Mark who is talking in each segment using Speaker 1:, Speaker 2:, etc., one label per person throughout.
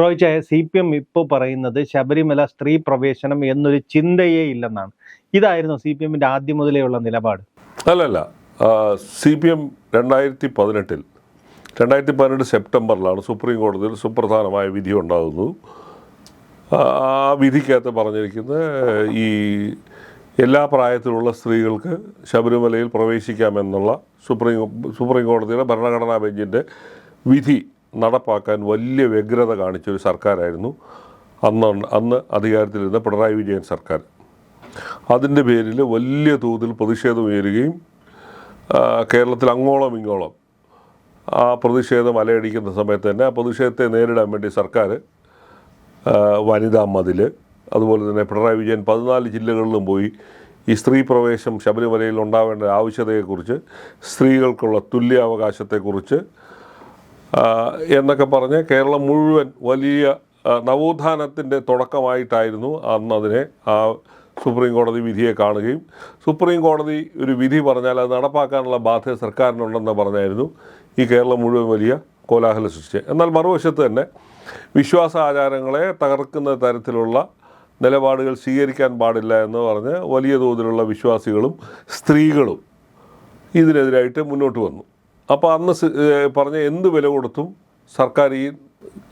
Speaker 1: റോയിച്ചായ C P M ഇപ്പോൾ പറയുന്നത് ശബരിമല സ്ത്രീ പ്രവേശനം എന്നൊരു ചിന്തയേ ഇല്ലെന്നാണ്. ഇതായിരുന്നു സി പി എമ്മിന്റെ ആദ്യം മുതലേ ഉള്ള നിലപാട്.
Speaker 2: അല്ലല്ല സി പി എം രണ്ടായിരത്തി പതിനെട്ടിൽ രണ്ടായിരത്തി പതിനെട്ട് സെപ്റ്റംബറിലാണ് സുപ്രീം കോടതിയിൽ സുപ്രധാനമായ വിധി ഉണ്ടാകുന്നു. ആ വിധിക്കകത്ത് പറഞ്ഞിരിക്കുന്ന ഈ എല്ലാ പ്രായത്തിലുള്ള സ്ത്രീകൾക്ക് ശബരിമലയിൽ പ്രവേശിക്കാമെന്നുള്ള സുപ്രീം സുപ്രീം കോടതിയുടെ ഭരണഘടനാ ബെഞ്ചിന്റെ വിധി നടപ്പാക്കാൻ വലിയ വ്യഗ്രത കാണിച്ച ഒരു സർക്കാരായിരുന്നു. അന്ന് അന്ന് അധികാരത്തിലിരുന്ന പിണറായി വിജയൻ സർക്കാർ. അതിന്റെ പേരിൽ വലിയ തോതിൽ പ്രതിഷേധം ഉയരുകയും കേരളത്തിൽ അങ്ങോളം ഇങ്ങോളം ആ പ്രതിഷേധം അലയടിക്കുന്ന സമയത്ത് തന്നെ ആ പ്രതിഷേധത്തെ നേരിടാൻ വേണ്ടി സർക്കാർ വനിതാ മതിൽ അതുപോലെ തന്നെ പിണറായി വിജയൻ പതിനാല് ജില്ലകളിലും പോയി ഈ സ്ത്രീ പ്രവേശം ശബരിമലയിൽ ഉണ്ടാവേണ്ട ആവശ്യതയെക്കുറിച്ച് സ്ത്രീകൾക്കുള്ള തുല്യാവകാശത്തെക്കുറിച്ച് എന്നൊക്കെ പറഞ്ഞ് കേരളം മുഴുവൻ വലിയ നവോത്ഥാനത്തിന്റെ തുടക്കമായിട്ടായിരുന്നു അന്ന് അതിനെ ആ സുപ്രീം കോടതി വിധിയെ കാണുകയും. സുപ്രീം കോടതി ഒരു വിധി പറഞ്ഞാൽ അത് നടപ്പാക്കാനുള്ള ബാധ്യത സർക്കാരിനുണ്ടെന്ന് പറഞ്ഞായിരുന്നു ഈ കേരളം മുഴുവൻ വലിയ കോലാഹല സൃഷ്ടിച്ചത്. എന്നാൽ മറുവശത്ത് തന്നെ വിശ്വാസ ആചാരങ്ങളെ തകർക്കുന്ന തരത്തിലുള്ള നിലപാടുകൾ സ്വീകരിക്കാൻ പാടില്ല എന്ന് പറഞ്ഞ് വലിയ തോതിലുള്ള വിശ്വാസികളും സ്ത്രീകളും ഇതിനെതിരായിട്ട് മുന്നോട്ട് വന്നു. അപ്പോൾ അന്ന് പറഞ്ഞ എന്ത് വില കൊടുത്തും സർക്കാർ ഈ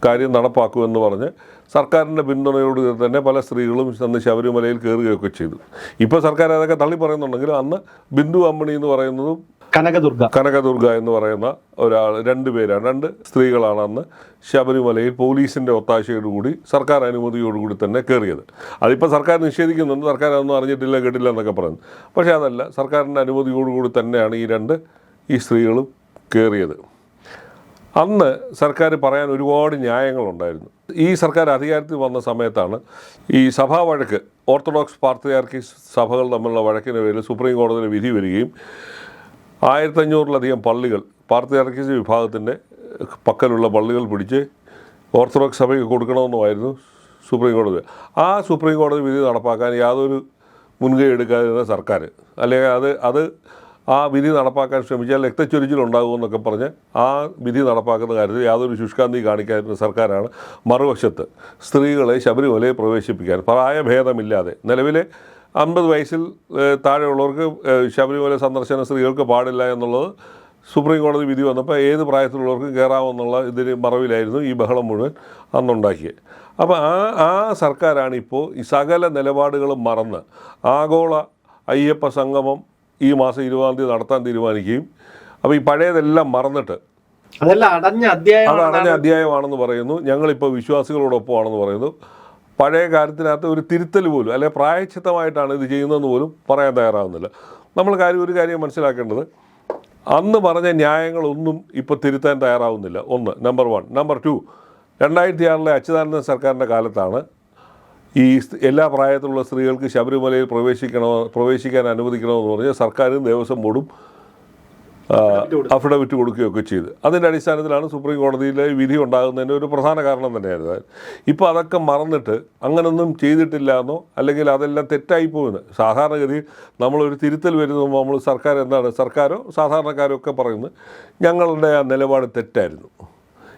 Speaker 2: കാര്യം നടപ്പാക്കുമെന്ന് പറഞ്ഞ് സർക്കാരിന്റെ പിന്തുണയോട് തന്നെ പല സ്ത്രീകളും അന്ന് ശബരിമലയിൽ കയറുകയൊക്കെ ചെയ്തു. ഇപ്പോൾ സർക്കാർ അതൊക്കെ തള്ളി പറയുന്നുണ്ടെങ്കിലും അന്ന് ബിന്ദു അമ്മണി എന്ന് പറയുന്നതും
Speaker 1: കനകദുർഗ.
Speaker 2: കനകദുർഗ എന്ന് പറയുന്ന ഒരാൾ രണ്ട് പേരാണ് രണ്ട് സ്ത്രീകളാണ് അന്ന് ശബരിമലയിൽ പോലീസിന്റെ ഒത്താശയോടുകൂടി സർക്കാർ അനുമതിയോടുകൂടി തന്നെ കയറിയത്. അതിപ്പോൾ സർക്കാർ നിഷേധിക്കുന്നുണ്ട് സർക്കാർ അതൊന്നും അറിഞ്ഞിട്ടില്ല കേട്ടില്ല എന്നൊക്കെ പറയുന്നു. പക്ഷേ അതല്ല സർക്കാരിന്റെ അനുമതിയോടുകൂടി തന്നെയാണ് ഈ രണ്ട് ഈ സ്ത്രീകളും കയറിയത്. അന്ന് സർക്കാർ പറയാൻ ഒരുപാട് ന്യായങ്ങളുണ്ടായിരുന്നു. ഈ സർക്കാർ അധികാരത്തിൽ വന്ന സമയത്താണ് ഈ സഭാ വഴക്ക് ഓർത്തഡോക്സ് പാർട്ടിയാർക്കി സഭകൾ തമ്മിലുള്ള വഴക്കിന് പേരിൽ സുപ്രീം കോടതിയിൽ വിധി വരികയും ആയിരത്തഞ്ഞൂറിലധികം പള്ളികൾ പാർട്ടിയാർക്കിസ് വിഭാഗത്തിന്റെ പക്കലുള്ള പള്ളികൾ പിടിച്ച് ഓർത്തഡോക്സ് സഭയ്ക്ക് കൊടുക്കണമെന്നുമായിരുന്നു സുപ്രീം കോടതി. ആ സുപ്രീം കോടതി വിധി നടപ്പാക്കാൻ യാതൊരു മുൻകൈ എടുക്കാതിരുന്ന സർക്കാർ അല്ലെങ്കിൽ അത് അത് ആ വിധി നടപ്പാക്കാൻ ശ്രമിച്ചാൽ രക്തച്ചൊരിച്ചിലുണ്ടാകുമെന്നൊക്കെ പറഞ്ഞ് ആ വിധി നടപ്പാക്കുന്ന കാര്യത്തിൽ യാതൊരു ശുഷ്കാന്തി കാണിക്കാതിരുന്ന സർക്കാരാണ് മറുവശത്ത് സ്ത്രീകളെ ശബരിമലയെ പ്രവേശിപ്പിക്കാൻ. പ്രായഭേദമില്ലാതെ. നിലവിലെ അൻപത് വയസ്സിൽ താഴെയുള്ളവർക്ക് ശബരിമല സന്ദർശന സ്ത്രീകൾക്ക് പാടില്ല എന്നുള്ളത് സുപ്രീം കോടതി വിധി വന്നപ്പോൾ ഏത് പ്രായത്തിലുള്ളവർക്കും കയറാമെന്നുള്ള ഇതിന് മറവിലായിരുന്നു ഈ ബഹളം മുഴുവൻ അന്നുണ്ടാക്കിയത്. അപ്പോൾ ആ ആ സർക്കാരാണിപ്പോൾ ഈ സകല നിലപാടുകളും മറന്ന് ആഗോള അയ്യപ്പ സംഗമം ഈ മാസം ഇരുപതാം തീയതി നടത്താൻ തീരുമാനിക്കുകയും അപ്പോൾ ഈ പഴയതെല്ലാം മറന്നിട്ട്.
Speaker 1: അതെല്ലാം അടഞ്ഞ
Speaker 2: അത് അടഞ്ഞ അധ്യായമാണെന്ന് പറയുന്നു. ഞങ്ങളിപ്പോൾ വിശ്വാസികളോടൊപ്പമാണെന്ന് പറയുന്നു. പഴയ കാര്യത്തിനകത്ത് ഒരു തിരുത്തൽ പോലും അല്ലെ പ്രായച്ചിത്തമായിട്ടാണ് ഇത് ചെയ്യുന്നതെന്ന് പോലും പറയാൻ തയ്യാറാവുന്നില്ല. നമ്മൾ കാര്യം ഒരു കാര്യം മനസ്സിലാക്കേണ്ടത്. അന്ന് പറഞ്ഞ ന്യായങ്ങളൊന്നും ഇപ്പോൾ തിരുത്താൻ തയ്യാറാവുന്നില്ല. ഒന്ന് നമ്പർ വൺ നമ്പർ ടു രണ്ടായിരത്തി ആറിലെ അച്യുതാനന്ദൻ സർക്കാരിന്റെ കാലത്താണ് ഈ എല്ലാ പ്രായത്തിലുള്ള സ്ത്രീകൾക്ക് ശബരിമലയിൽ പ്രവേശിക്കണോ പ്രവേശിക്കാൻ അനുവദിക്കണമെന്ന് പറഞ്ഞ് സർക്കാരും ദേവസ്വം ബോർഡും അഫിഡവിറ്റ് കൊടുക്കുകയൊക്കെ ചെയ്ത്. അതിന്റെ അടിസ്ഥാനത്തിലാണ് സുപ്രീം കോടതിയിലെ വിധി ഉണ്ടാകുന്നതിന്റെ ഒരു പ്രധാന കാരണം തന്നെയായിരുന്നു. ഇപ്പോൾ അതൊക്കെ മറന്നിട്ട് അങ്ങനൊന്നും ചെയ്തിട്ടില്ല എന്നോ അല്ലെങ്കിൽ അതെല്ലാം തെറ്റായി പോകുന്നു. സാധാരണഗതിയിൽ നമ്മളൊരു തിരുത്തൽ വരുമ്പോൾ നമ്മൾ സർക്കാർ എന്താണ് സർക്കാരോ സാധാരണക്കാരോ ഒക്കെ പറയുന്നത് ഞങ്ങളുടെ ആ നിലപാട് തെറ്റായിരുന്നു.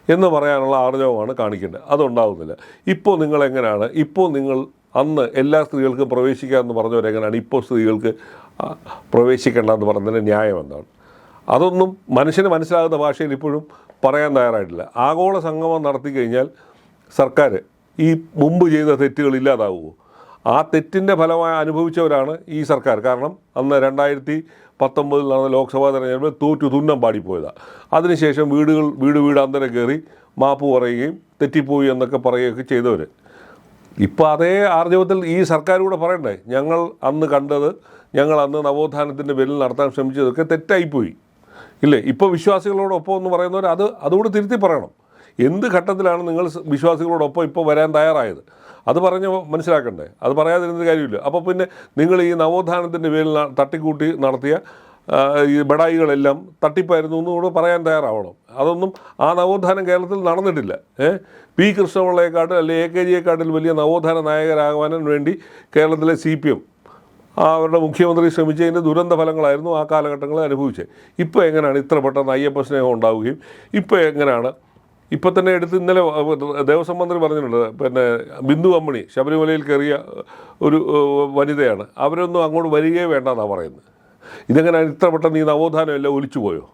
Speaker 2: എന്ന് പറയാനുള്ള ആർജവമാണ് കാണിക്കേണ്ടത്. അതുണ്ടാകുന്നില്ല ഇപ്പോൾ നിങ്ങൾ എങ്ങനെയാണ്? ഇപ്പോൾ നിങ്ങൾ അന്ന് എല്ലാ സ്ത്രീകൾക്കും പ്രവേശിക്കാമെന്ന് പറഞ്ഞവരെങ്ങനെയാണ് ഇപ്പോൾ സ്ത്രീകൾക്ക് പ്രവേശിക്കേണ്ട എന്ന് പറഞ്ഞതിന്റെ ന്യായം എന്താണ്? അതൊന്നും മനുഷ്യന് മനസ്സിലാകുന്ന ഭാഷയിൽ ഇപ്പോഴും പറയാൻ തയ്യാറായിട്ടില്ല. ആഗോള സംഗമം നടത്തി കഴിഞ്ഞാൽ സർക്കാർ ഈ മുമ്പ് ചെയ്ത തെറ്റുകൾ ഇല്ലാതാവുമോ? ആ തെറ്റിന്റെ ഫലമായി അനുഭവിച്ചവരാണ് ഈ സർക്കാർ. കാരണം അന്ന് രണ്ടായിരത്തി പത്തൊമ്പതിൽ നടന്ന ലോക്സഭാ തെരഞ്ഞെടുപ്പിൽ തോറ്റു തുന്നം പാടിപ്പോയതാണ് അതിനുശേഷം വീടുകൾ വീട് വീടാന്തരം കയറി മാപ്പ് പറയുകയും തെറ്റിപ്പോയി എന്നൊക്കെ പറയുകയൊക്കെ ചെയ്തവർ ഇപ്പോൾ അതേ ആർജവത്തിൽ ഈ സർക്കാർ കൂടെ പറയണ്ടേ? ഞങ്ങൾ അന്ന് കണ്ടത് ഞങ്ങൾ അന്ന് നവോത്ഥാനത്തിന്റെ പേരിൽ നടത്താൻ ശ്രമിച്ചതൊക്കെ തെറ്റായിപ്പോയി. ഇല്ലേ? ഇപ്പോൾ വിശ്വാസികളോടൊപ്പം എന്ന് പറയുന്നവർ അത് അതുകൂടെ തിരുത്തി പറയണം. എന്ത് ഘട്ടത്തിലാണ് നിങ്ങൾ വിശ്വാസികളോടൊപ്പം ഇപ്പോൾ വരാൻ തയ്യാറായത്? അത് പറഞ്ഞ് മനസ്സിലാക്കണ്ടേ? അത് പറയാതിരുന്ന കാര്യമില്ല. അപ്പോൾ പിന്നെ നിങ്ങൾ ഈ നവോത്ഥാനത്തിന്റെ പേരിൽ തട്ടിക്കൂട്ടി നടത്തിയ ഈ ബഡായികളെല്ലാം തട്ടിപ്പായിരുന്നു എന്നും കൂടെ പറയാൻ തയ്യാറാവണം. അതൊന്നും ആ നവോത്ഥാനം കേരളത്തിൽ നടന്നിട്ടില്ല. ഏ? പി കൃഷ്ണപിള്ളയെക്കാട്ടിൽ അല്ലെങ്കിൽ എ കെ ജിയെക്കാട്ടിൽ വലിയ നവോത്ഥാന നായകരാകാനും വേണ്ടി കേരളത്തിലെ സി പി എം അവരുടെ മുഖ്യമന്ത്രി ശ്രമിച്ചതിന്റെ ദുരന്ത ഫലങ്ങളായിരുന്നു ആ കാലഘട്ടങ്ങളിൽ അനുഭവിച്ചത്. ഇപ്പോൾ എങ്ങനെയാണ് ഇത്ര പെട്ടെന്ന് അയ്യപ്പ സ്നേഹം ഉണ്ടാവുകയും ഇപ്പോൾ എങ്ങനെയാണ് ഇപ്പം തന്നെ എടുത്ത് ഇന്നലെ ദേവസ്വം മന്ത്രി പറഞ്ഞിട്ടുണ്ട് പിന്നെ ബിന്ദു അമ്മണി ശബരിമലയിൽ കയറിയ ഒരു വനിതയാണ്. അവരൊന്നും അങ്ങോട്ട് വരികയേ വേണ്ടെന്നാണ് പറയുന്നത്. ഇതെങ്ങനെ ഇത്ര പെട്ടെന്ന് ഈ നവോത്ഥാനം എല്ലാം ഒലിച്ചു പോയോ?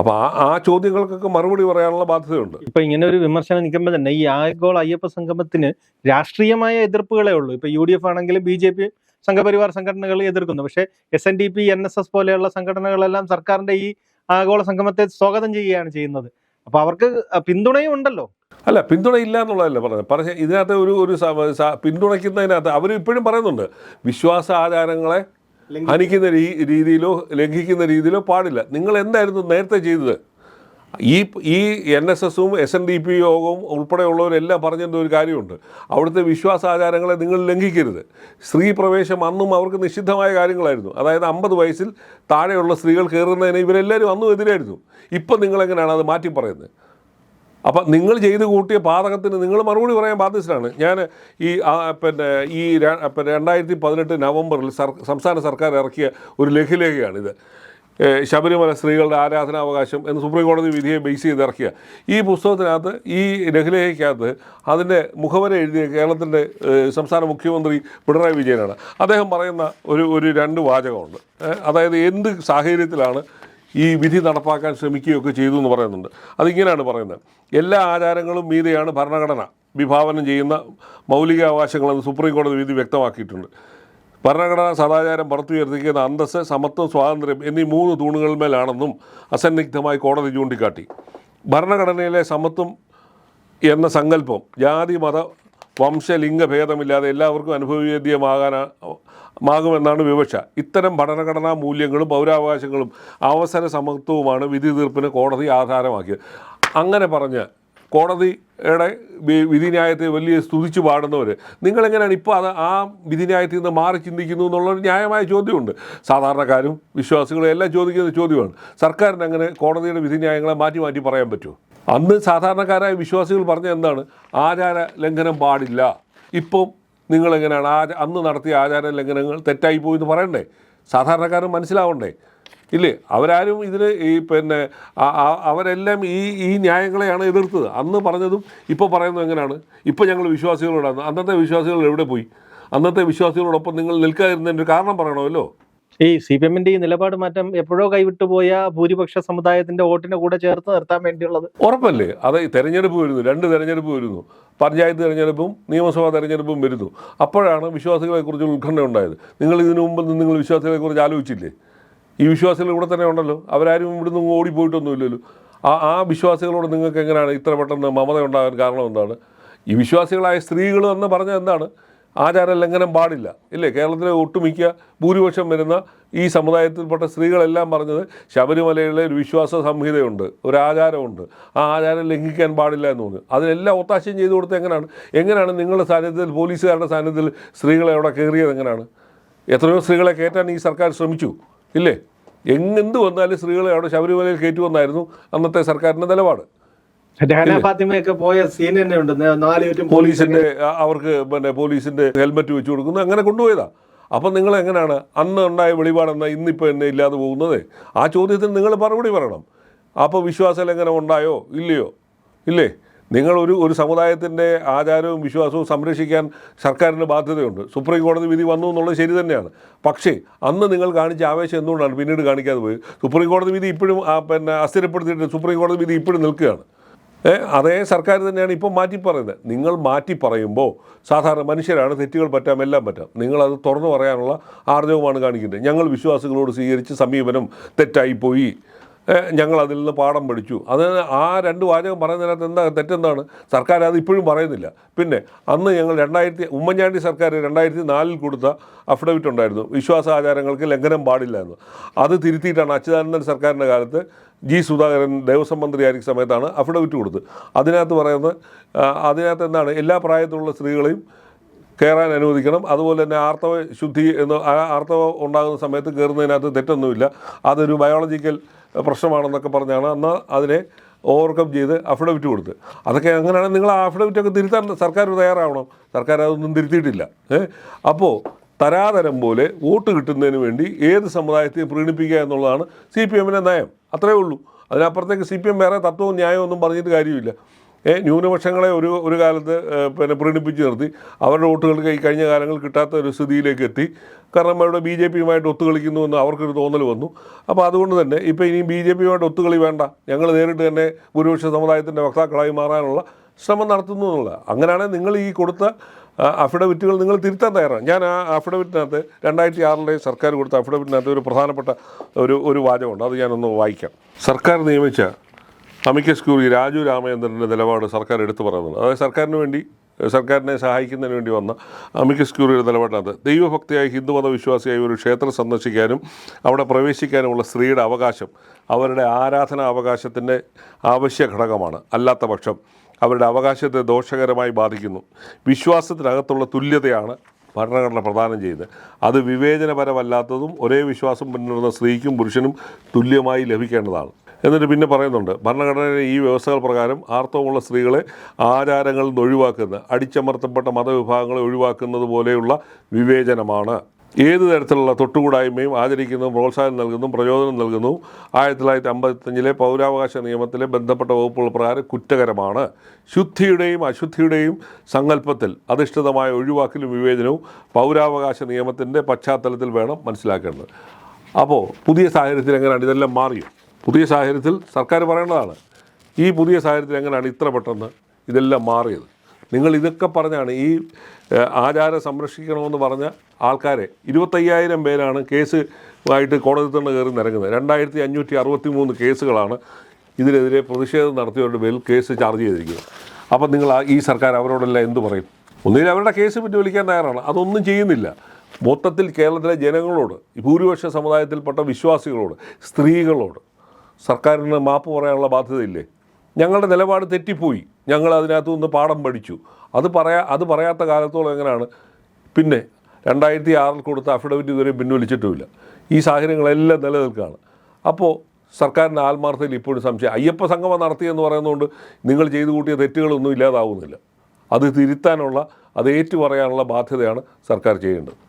Speaker 2: അപ്പോൾ ആ ആ ചോദ്യങ്ങൾക്കൊക്കെ മറുപടി പറയാനുള്ള ബാധ്യതയുണ്ട്.
Speaker 1: ഇപ്പൊ ഇങ്ങനെ ഒരു വിമർശനം നിൽക്കുമ്പോൾ തന്നെ ഈ ആഗോള അയ്യപ്പ സംഗമത്തിന് രാഷ്ട്രീയമായ എതിർപ്പുകളേ ഉള്ളൂ. ഇപ്പൊ യു ഡി എഫ് ആണെങ്കിലും ബി ജെ പി സംഘപരിവാർ സംഘടനകൾ എതിർക്കുന്നു. പക്ഷേ S N D P N S S പോലെയുള്ള സംഘടനകളെല്ലാം സർക്കാരിന്റെ ഈ ആഗോള സംഗമത്തെ സ്വാഗതം ചെയ്യുകയാണ് ചെയ്യുന്നത്. അപ്പൊ അവർക്ക് പിന്തുണയും ഉണ്ടല്ലോ.
Speaker 2: അല്ല പിന്തുണയില്ല എന്നുള്ളതല്ല പറഞ്ഞത്. പറഞ്ഞ ഇതിനകത്ത് ഒരു ഒരു പിന്തുണയ്ക്കുന്നതിനകത്ത് അവർ ഇപ്പോഴും പറയുന്നുണ്ട്. വിശ്വാസ ആചാരങ്ങളെ ഹനിക്കുന്ന രീതിയിലോ ലംഘിക്കുന്ന രീതിയിലോ പാടില്ല. നിങ്ങൾ എന്തായിരുന്നു നേരത്തെ ചെയ്തത്? ഈ ഈ എൻ എസ് എസും എസ് എൻ ഡി പി യോഗവും ഉൾപ്പെടെയുള്ളവരെല്ലാം പറഞ്ഞിരുന്ന ഒരു കാര്യമുണ്ട്. അവിടുത്തെ വിശ്വാസാചാരങ്ങളെ നിങ്ങൾ ലംഘിക്കരുത്. സ്ത്രീ പ്രവേശം അന്നും അവർക്ക് നിഷിദ്ധമായ കാര്യങ്ങളായിരുന്നു. അതായത് അമ്പത് വയസ്സിൽ താഴെയുള്ള സ്ത്രീകൾ കയറുന്നതിന് ഇവരെല്ലാവരും അന്നും എതിരായിരുന്നു. ഇപ്പം നിങ്ങളെങ്ങനെയാണ് അത് മാറ്റി പറയുന്നത്? അപ്പം നിങ്ങൾ ചെയ്ത് കൂട്ടിയ പാതകത്തിന് നിങ്ങൾ മറുപടി പറയാൻ ബാധ്യസ്ഥരാണ്. ഞാൻ ഈ പിന്നെ ഈ രണ്ടായിരത്തി പതിനെട്ട് നവംബറിൽ സംസ്ഥാന സർക്കാർ ഇറക്കിയ ഒരു ലഘുലേഖയാണിത്. ശബരിമല സ്ത്രീകളുടെ ആരാധനാവകാശം എന്ന് സുപ്രീം കോടതി വിധിയെ ബേസ് ചെയ്ത് ഇറക്കിയ ഈ പുസ്തകത്തിനകത്ത് ഈ ലഘുലേഖയ്ക്കകത്ത് അതിന്റെ മുഖവര എഴുതിയ കേരളത്തിന്റെ സംസ്ഥാന മുഖ്യമന്ത്രി പിണറായി വിജയനാണ്. അദ്ദേഹം പറയുന്ന ഒരു ഒരു രണ്ട് വാചകമുണ്ട്. അതായത് എന്ത് സാഹചര്യത്തിലാണ് ഈ വിധി നടപ്പാക്കാൻ ശ്രമിക്കുകയൊക്കെ ചെയ്തു എന്ന് പറയുന്നുണ്ട്. അതിങ്ങനെയാണ് പറയുന്നത്. എല്ലാ ആചാരങ്ങളും മീതെയാണ് ഭരണഘടന വിഭാവനം ചെയ്യുന്ന മൗലികാവകാശങ്ങളെന്ന് സുപ്രീം കോടതി വിധി വ്യക്തമാക്കിയിട്ടുണ്ട്. ഭരണഘടനാ സദാചാരം പുറത്തുയർത്തിക്കുന്ന അന്തസ് സമത്വം സ്വാതന്ത്ര്യം എന്നീ മൂന്ന് തൂണുകളിന്മേലാണെന്നും അസന്നിഗ്ധമായി കോടതി ചൂണ്ടിക്കാട്ടി. ഭരണഘടനയിലെ സമത്വം എന്ന സങ്കല്പം ജാതി മത വംശ ലിംഗ ഭേദമില്ലാതെ എല്ലാവർക്കും അനുഭവവേദ്യമാകാൻ മാകുമെന്നാണ് വിവക്ഷ. ഇത്തരം ഭരണഘടനാ മൂല്യങ്ങളും പൗരാവകാശങ്ങളും അവസര സമത്വവുമാണ് വിധി തീർപ്പിന് കോടതി ആധാരമാക്കിയത്. അങ്ങനെ പറഞ്ഞ് കോടതിയുടെ വിധിന്യായത്തെ വലിയ സ്തുതിച്ചു പാടുന്നവർ നിങ്ങളെങ്ങനെയാണ് ഇപ്പോൾ അത് ആ വിധിന്യായത്തിൽ നിന്ന് മാറി ചിന്തിക്കുന്നു എന്നുള്ളൊരു ന്യായമായ ചോദ്യമുണ്ട്. സാധാരണക്കാരും വിശ്വാസികളും എല്ലാം ചോദിക്കുന്ന ചോദ്യമാണ്. സർക്കാരിന് അങ്ങനെ കോടതിയുടെ വിധിന്യായങ്ങളെ മാറ്റി മാറ്റി പറയാൻ പറ്റുമോ അന്ന് സാധാരണക്കാരായ വിശ്വാസികൾ പറഞ്ഞ എന്താണ്? ആചാര ലംഘനം പാടില്ല. ഇപ്പം നിങ്ങളെങ്ങനെയാണ് ആ അന്ന് നടത്തിയ ആചാര ലംഘനങ്ങൾ തെറ്റായി പോയി എന്ന് പറയണ്ടേ? സാധാരണക്കാരൻ മനസ്സിലാവണ്ടേ? ഇല്ലേ? അവരാരും ഇതിന് ഈ പിന്നെ അവരെല്ലാം ഈ ഈ ന്യായങ്ങളെയാണ് എതിർത്തത്. അന്ന് പറഞ്ഞതും ഇപ്പോൾ പറയുന്നതും എങ്ങനെയാണ്? ഇപ്പോൾ ഞങ്ങൾ വിശ്വാസികളോടാണ്. അന്നത്തെ വിശ്വാസികൾ എവിടെ പോയി? അന്നത്തെ വിശ്വാസികളോടൊപ്പം നിങ്ങൾ നിൽക്കാതിരുന്നതിന്റെ ഒരു കാരണം പറയണമല്ലോ.
Speaker 1: ഈ സി പി എമ്മിന്റെ ഈ നിലപാട് മാറ്റം എപ്പോഴോ കൈവിട്ടുപോയ ഭൂരിപക്ഷ സമുദായത്തിന്റെ വോട്ടിനെ കൂടെ ചേർത്ത് നിർത്താൻ വേണ്ടിയുള്ളത്.
Speaker 2: ഉറപ്പല്ലേ? അത് തെരഞ്ഞെടുപ്പ് വരുന്നു. രണ്ട് തെരഞ്ഞെടുപ്പ് വരുന്നു. പഞ്ചായത്ത് തെരഞ്ഞെടുപ്പും നിയമസഭാ തെരഞ്ഞെടുപ്പും വരുന്നു. അപ്പോഴാണ് വിശ്വാസികളെക്കുറിച്ച് ഉത്കണ്ഠ ഉണ്ടായത്. നിങ്ങൾ ഇതിനു മുമ്പ് നിങ്ങൾ വിശ്വാസികളെക്കുറിച്ച് ആലോചിച്ചില്ലേ? ഈ വിശ്വാസികൾ ഇവിടെ തന്നെ ഉണ്ടല്ലോ. അവരാരും ഇവിടുന്ന് ഓടിപ്പോയിട്ടൊന്നുമില്ലല്ലോ. ആ ആ വിശ്വാസികളോട് നിങ്ങൾക്ക് എങ്ങനെയാണ് ഇത്ര പെട്ടെന്ന് മമത ഉണ്ടാകാൻ കാരണം എന്താണ്? ഈ വിശ്വാസികളായ സ്ത്രീകൾ എന്ന് പറഞ്ഞാൽ എന്താണ്? ആചാര ലംഘനം പാടില്ല. ഇല്ലേ? കേരളത്തിലെ ഒട്ടുമിക്ക ഭൂരിപക്ഷം വരുന്ന ഈ സമുദായത്തിൽപ്പെട്ട സ്ത്രീകളെല്ലാം പറഞ്ഞത് ശബരിമലയിലെ ഒരു വിശ്വാസ സംഹിതയുണ്ട് ഒരു ആചാരമുണ്ട്. ആ ആചാരം ലംഘിക്കാൻ പാടില്ല എന്ന് പറഞ്ഞു അതിനെല്ലാം ഒത്താശയം ചെയ്തു കൊടുത്ത് എങ്ങനെയാണ്? എങ്ങനെയാണ് നിങ്ങളുടെ സാന്നിധ്യത്തിൽ പോലീസുകാരുടെ സാന്നിധ്യത്തിൽ സ്ത്രീകളെ അവിടെ കയറിയത് എങ്ങനെയാണ്? എത്രയോ സ്ത്രീകളെ കയറ്റാൻ ഈ സർക്കാർ ശ്രമിച്ചു. ഇല്ലേ? എങ്ങെന്ത് വന്നാലും സ്ത്രീകളെ അവിടെ ശബരിമലയിൽ കയറ്റുമെന്നായിരുന്നു അന്നത്തെ സർക്കാരിന്റെ നിലപാട്.
Speaker 1: പോയ സീൻ തന്നെ ഉണ്ട്.
Speaker 2: പോലീസിന്റെ അവർക്ക് പിന്നെ പോലീസിന്റെ ഹെൽമെറ്റ് വെച്ചു കൊടുക്കുന്നു. അങ്ങനെ കൊണ്ടുപോയതാ. അപ്പം നിങ്ങൾ എങ്ങനെയാണ് അന്ന് ഉണ്ടായ വെളിപാടെന്നാ ഇന്നിപ്പോൾ എന്നെ ഇല്ലാതെ പോകുന്നത്? ആ ചോദ്യത്തിന് നിങ്ങൾ മറുപടി പറയണം. അപ്പോൾ വിശ്വാസം എങ്ങനെ ഉണ്ടായോ? ഇല്ലയോ? ഇല്ലേ? നിങ്ങൾ ഒരു ഒരു സമുദായത്തിന്റെ ആചാരവും വിശ്വാസവും സംരക്ഷിക്കാൻ സർക്കാരിന് ബാധ്യതയുണ്ട്. സുപ്രീം കോടതി വിധി വന്നു എന്നുള്ളത് ശരി തന്നെയാണ്. പക്ഷേ അന്ന് നിങ്ങൾ കാണിച്ച ആവേശം എന്തുകൊണ്ടാണ് പിന്നീട് കാണിക്കാതെ പോയത്? സുപ്രീം കോടതി വിധി ഇപ്പോഴും പിന്നെ അസ്ഥിരപ്പെടുത്തിയിട്ട് സുപ്രീം കോടതി വിധി ഇപ്പോഴും നിൽക്കുകയാണ്. അതേ സർക്കാർ തന്നെയാണ് ഇപ്പോൾ മാറ്റി പറയുന്നത്. നിങ്ങൾ മാറ്റി പറയുമ്പോൾ സാധാരണ മനുഷ്യരാണ് തെറ്റുകൾ പറ്റാം എല്ലാം പറ്റാം. നിങ്ങളത് തുറന്നു പറയാനുള്ള ആർജവമാണ് കാണിക്കുന്നത്. ഞങ്ങൾ വിശ്വാസികളോട് സ്വീകരിച്ച സമീപനം തെറ്റായിപ്പോയി. ഞങ്ങൾ അതിൽ നിന്ന് പാഠം പഠിച്ചു. അത് ആ രണ്ട് വാചകം പറയുന്നതിനകത്ത് എന്താ തെറ്റെന്താണ്? സർക്കാർ അത് ഇപ്പോഴും പറയുന്നില്ല. പിന്നെ അന്ന് ഞങ്ങൾ രണ്ടായിരത്തി ഉമ്മൻചാണ്ടി സർക്കാർ രണ്ടായിരത്തി നാലിൽ കൊടുത്ത അഫിഡവിറ്റ് ഉണ്ടായിരുന്നു. വിശ്വാസാചാരങ്ങൾക്ക് ലംഘനം പാടില്ല എന്ന്. അത് തിരുത്തിയിട്ടാണ് അച്യുതാനന്ദൻ സർക്കാരിന്റെ കാലത്ത് ജി സുധാകരൻ ദേവസ്വം മന്ത്രിയായിരിക്കും സമയത്താണ് അഫിഡവിറ്റ് കൊടുത്തത്. അതിനകത്ത് പറയുന്നത് അതിനകത്ത് എന്താണ്? എല്ലാ പ്രായത്തിലുള്ള സ്ത്രീകളെയും കയറാൻ അനുവദിക്കണം. അതുപോലെ തന്നെ ആർത്തവ ശുദ്ധി എന്ന് ആർത്തവ ഉണ്ടാകുന്ന സമയത്ത് കയറുന്നതിനകത്ത് തെറ്റൊന്നുമില്ല. അതൊരു ബയോളജിക്കൽ പ്രശ്നമാണെന്നൊക്കെ പറഞ്ഞാണ് അന്ന് അതിനെ ഓവർകം ചെയ്ത് അഫിഡവിറ്റ് കൊടുത്ത്. അതൊക്കെ അങ്ങനെയാണെങ്കിൽ നിങ്ങൾ ആ അഫിഡവിറ്റൊക്കെ തിരുത്താൻ സർക്കാർ തയ്യാറാവണം. സർക്കാർ അതൊന്നും തിരുത്തിയിട്ടില്ല. അപ്പോൾ തരാതരം പോലെ വോട്ട് കിട്ടുന്നതിന് വേണ്ടി ഏത് സമുദായത്തെ പ്രീണിപ്പിക്കുക എന്നുള്ളതാണ് സി പി എമ്മിന്റെ നയം. അത്രയേ ഉള്ളൂ. അതിനപ്പുറത്തേക്ക് സി പി എം വേറെ തത്വവും ന്യായവും ഒന്നും പറഞ്ഞിട്ട് കാര്യമില്ല. ന്യൂനപക്ഷങ്ങളെ ഒരു ഒരു കാലത്ത് പിന്നെ പ്രീണിപ്പിച്ച് നിർത്തി. അവരുടെ വോട്ടുകൾക്ക് ഈ കഴിഞ്ഞ കാലങ്ങൾ കിട്ടാത്ത ഒരു സ്ഥിതിയിലേക്ക് എത്തി. കാരണം അവരുടെ ബി ജെ പിയുമായിട്ട് ഒത്തുകളിക്കുന്നു എന്ന് അവർക്കൊരു തോന്നൽ വന്നു. അപ്പോൾ അതുകൊണ്ട് തന്നെ ഇപ്പോൾ ഇനി ബി ജെ പിയുമായിട്ട് ഒത്തുകളി വേണ്ട. ഞങ്ങൾ നേരിട്ട് തന്നെ ഭൂരിപക്ഷ സമുദായത്തിന്റെ വക്താക്കളായി മാറാനുള്ള ശ്രമം നടത്തുന്നു എന്നുള്ള അങ്ങനെയാണെങ്കിൽ നിങ്ങൾ ഈ കൊടുത്ത അഫിഡവിറ്റുകൾ നിങ്ങൾ തിരുത്താൻ തയ്യാറാണ്. ഞാൻ ആ അഫിഡവിറ്റിനകത്ത് രണ്ടായിരത്തി ആറിലെ സർക്കാർ കൊടുത്ത അഫിഡവിറ്റിനകത്ത് ഒരു പ്രധാനപ്പെട്ട ഒരു ഒരു വാചകമുണ്ട്. അത് ഞാനൊന്ന് വായിക്കാം. സർക്കാർ നിയമിച്ച അമിക്കസ് ക്യൂറി രാജു രാമചന്ദ്രന്റെ നിലപാട് സർക്കാർ എടുത്തു പറയുന്നുണ്ട് അതായത് സർക്കാരിന് വേണ്ടി സർക്കാരിനെ സഹായിക്കുന്നതിന് വേണ്ടി വന്ന അമിക്കസ് ക്യൂറിയുടെ നിലപാടിനകത്ത് ദൈവഭക്തിയായി ഹിന്ദുമത വിശ്വാസിയായി ഒരു ക്ഷേത്രം സന്ദർശിക്കാനും അവിടെ പ്രവേശിക്കാനുമുള്ള സ്ത്രീയുടെ അവകാശം അവരുടെ ആരാധനാ അവകാശത്തിന്റെ ആവശ്യ ഘടകമാണ്. അല്ലാത്ത പക്ഷം അവരുടെ അവകാശത്തെ ദോഷകരമായി ബാധിക്കുന്നു. വിശ്വാസത്തിനകത്തുള്ള തുല്യതയാണ് ഭരണഘടന പ്രദാനം ചെയ്യുന്നത്. അത് വിവേചനപരമല്ലാത്തതും ഒരേ വിശ്വാസം പിന്തുടരുന്ന സ്ത്രീക്കും പുരുഷനും തുല്യമായി ലഭിക്കേണ്ടതാണ്. എന്നിട്ട് പിന്നെ പറയുന്നുണ്ട് ഭരണഘടനയിലെ ഈ വ്യവസ്ഥകൾ പ്രകാരം ആർത്തവമുള്ള സ്ത്രീകളെ ആചാരങ്ങളിൽ നിന്ന് ഒഴിവാക്കുന്ന അടിച്ചമർത്തപ്പെട്ട മതവിഭാഗങ്ങളെ ഒഴിവാക്കുന്നത് പോലെയുള്ള വിവേചനമാണ്. ഏത് തരത്തിലുള്ള തൊട്ടുകൂടായ്മയും ആചരിക്കുന്നതും പ്രോത്സാഹനം നൽകുന്നതും പ്രചോദനം നൽകുന്നതും ആയിരത്തി തൊള്ളായിരത്തി അമ്പത്തഞ്ചിലെ പൗരാവകാശ നിയമത്തിലെ ബന്ധപ്പെട്ട വകുപ്പുകൾ പ്രകാരം കുറ്റകരമാണ്. ശുദ്ധിയുടെയും അശുദ്ധിയുടെയും സങ്കല്പത്തിൽ അധിഷ്ഠിതമായ ഒഴിവാക്കലും വിവേചനവും പൗരാവകാശ നിയമത്തിന്റെ പശ്ചാത്തലത്തിൽ വേണം മനസ്സിലാക്കേണ്ടത്. അപ്പോൾ പുതിയ സാഹചര്യത്തിൽ എങ്ങനെയാണ് ഇതെല്ലാം മാറിയോ പുതിയ സാഹചര്യത്തിൽ സർക്കാർ പറയേണ്ടതാണ് ഈ പുതിയ സാഹചര്യത്തിൽ എങ്ങനെയാണ് ഇത്ര പെട്ടെന്ന് ഇതെല്ലാം മാറിയത്? നിങ്ങൾ ഇതൊക്കെ പറഞ്ഞാണ് ഈ ആചാരം സംരക്ഷിക്കണമെന്ന് പറഞ്ഞ ആൾക്കാരെ ഇരുപത്തയ്യായിരം പേരാണ് കേസ് ആയിട്ട് കോടതി തന്നെ കയറി നിരങ്ങുന്നത്. രണ്ടായിരത്തി അഞ്ഞൂറ്റി അറുപത്തി മൂന്ന് കേസുകളാണ് ഇതിനെതിരെ പ്രതിഷേധം നടത്തിയവരുടെ പേരിൽ കേസ് ചാർജ് ചെയ്തിരിക്കുന്നത്. അപ്പം നിങ്ങൾ ഈ സർക്കാർ അവരോടെല്ലാം എന്ത് പറയും? ഒന്നുകിൽ അവരുടെ കേസ് പിൻവലിക്കാൻ തയ്യാറാണ്. അതൊന്നും ചെയ്യുന്നില്ല. മൊത്തത്തിൽ കേരളത്തിലെ ജനങ്ങളോട് ഭൂരിപക്ഷ സമുദായത്തിൽപ്പെട്ട വിശ്വാസികളോട് സ്ത്രീകളോട് സർക്കാരിന് മാപ്പ് പറയാനുള്ള ബാധ്യതയില്ലേ? ഞങ്ങളുടെ നിലപാട് തെറ്റിപ്പോയി. ഞങ്ങൾ അതിനകത്തു നിന്ന് പാഠം പഠിച്ചു. അത് പറയാ അത് പറയാത്ത കാലത്തോളം എങ്ങനെയാണ്? പിന്നെ രണ്ടായിരത്തി ആറിൽ കൊടുത്ത അഫിഡവിറ്റ് ഇതുവരെ പിൻവലിച്ചിട്ടുമില്ല. ഈ സാഹചര്യങ്ങളെല്ലാം നിലനിൽക്കുകയാണ്. അപ്പോൾ സർക്കാരിന്റെ ആത്മാർത്ഥതയിൽ ഇപ്പോഴും സംശയം. അയ്യപ്പ സംഗമം നടത്തിയെന്ന് പറയുന്നതുകൊണ്ട് നിങ്ങൾ ചെയ്തു കൂട്ടിയ തെറ്റുകളൊന്നും ഇല്ലാതാവുന്നില്ല. അത് തിരുത്താനുള്ള അത് ഏറ്റു പറയാനുള്ള ബാധ്യതയാണ് സർക്കാർ ചെയ്യേണ്ടത്.